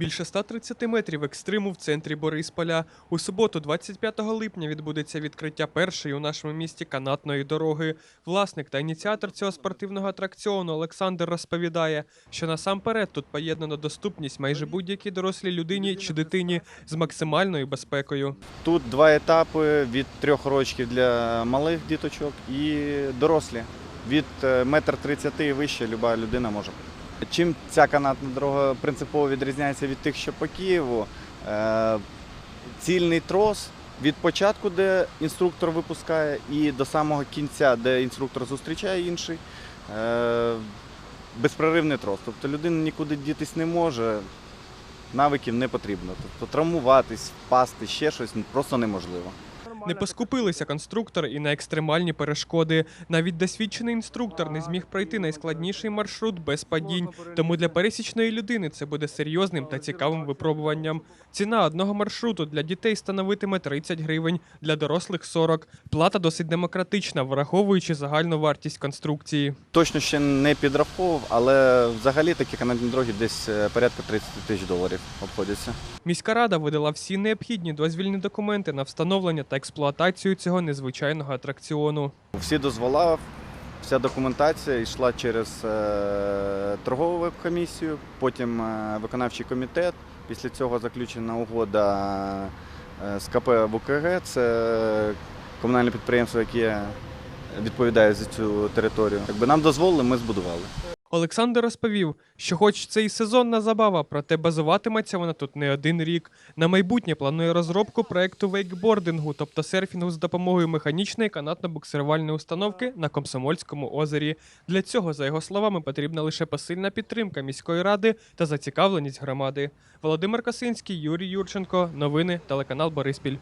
Більше 130 метрів екстриму в центрі Борисполя. У суботу, 25 липня, відбудеться відкриття першої у нашому місті канатної дороги. Власник та ініціатор цього спортивного атракціону Олександр розповідає, що насамперед тут поєднано доступність майже будь-якій дорослій людині чи дитині з максимальною безпекою. Тут два етапи від трьох рочків для малих діточок і дорослі. Від е, метр тридцяти і вище люба людина може. Чим ця канатна дорога принципово відрізняється від тих, що по Києву, е, цільний трос від початку, де інструктор випускає, і до самого кінця, де інструктор зустрічає інший. е, Безпроривний трос. Тобто людина нікуди дітись не може, навиків не потрібно. Тобто травмуватись, впасти, ще щось просто неможливо. Не поскупилися конструктори і на екстремальні перешкоди. Навіть досвідчений інструктор не зміг пройти найскладніший маршрут без падінь. Тому для пересічної людини це буде серйозним та цікавим випробуванням. Ціна одного маршруту для дітей становитиме 30 гривень, для дорослих 40. Плата досить демократична, враховуючи загальну вартість конструкції. Точно ще не підраховував, але взагалі такі канатні дороги десь е, порядка 30 тисяч доларів обходяться. Міська рада видала всі необхідні дозвільні документи на встановлення та експлуатацію цього незвичайного атракціону. Всі дозвола, вся документація йшла через е, торгову комісію, потім е, виконавчий комітет. Після цього заключена угода е, з КП ВКГ, це комунальне підприємство, яке відповідає за цю територію. Якби нам дозволили, ми збудували. Олександр розповів, що хоч це і сезонна забава, проте базуватиметься вона тут не один рік. На майбутнє планує розробку проекту вейкбордингу, тобто серфінгу з допомогою механічної канатно-буксирувальної установки на Комсомольському озері. Для цього, за його словами, потрібна лише посильна підтримка міської ради та зацікавленість громади. Володимир Косинський, Юрій Юрченко. Новини телеканал Бориспіль.